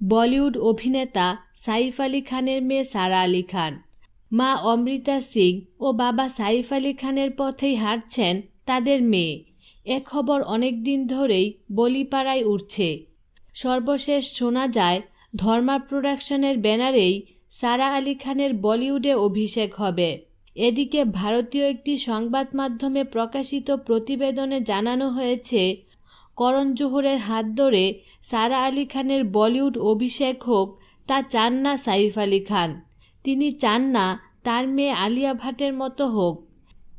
বলিউড অভিনেতা সাইফ আলী খানের মেয়ে সারা আলী খান। মা অমৃতা সিং ও বাবা সাইফ আলী খানের পথেই হাঁটছেন তাদের মেয়ে। এ খবর অনেক দিন ধরেই বলিপাড়ায় উঠছে। সর্বশেষ শোনা যায়, ধর্মা প্রোডাকশনের ব্যানারেই সারা আলী খানের বলিউডে অভিষেক হবে। এদিকে ভারতীয় একটি সংবাদ মাধ্যমে প্রকাশিত প্রতিবেদনে জানানো হয়েছে করণ জোহরের হাত ধরে সারা আলী খানের বলিউড অভিষেক হোক, তা চান না সাইফ আলী খান। তিনি চান না তার মেয়ে আলিয়া ভাটের মতো হোক।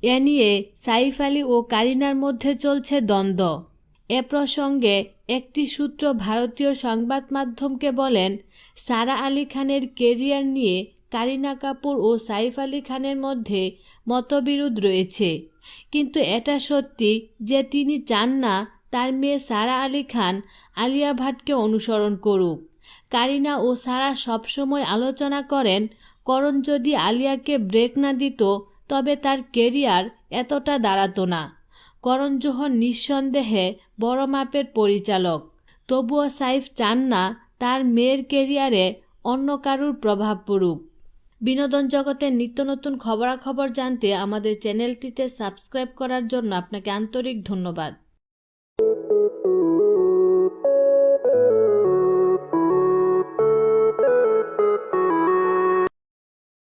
এ নিয়ে সাইফ আলী ও কারিনার মধ্যে চলছে দ্বন্দ্ব। এ প্রসঙ্গে একটি সূত্র ভারতীয় সংবাদ মাধ্যমকে বলেন, সারা আলী খানের কেরিয়ার নিয়ে কারিনা কাপুর ও সাইফ আলী খানের মধ্যে মতবিরোধ রয়েছে। কিন্তু এটা সত্যি যে তিনি চান না তার মেয়ে সারা আলী খান আলিয়া ভাটকে অনুসরণ করুক। কারিনা ও সারা সবসময় আলোচনা করেন, করণ যদি আলিয়াকে ব্রেক না দিত, তবে তার কেরিয়ার এতটা দাঁড়াতো না। করণ জোহর নিঃসন্দেহে বড় মাপের পরিচালক। তবুও সাইফ চান না তার মেয়ের কেরিয়ারে অন্য কারুর প্রভাব পড়ুক। বিনোদন জগতের নিত্য নতুন খবরাখবর জানতে আমাদের চ্যানেলটিতে সাবস্ক্রাইব করার জন্য আপনাকে আন্তরিক ধন্যবাদ।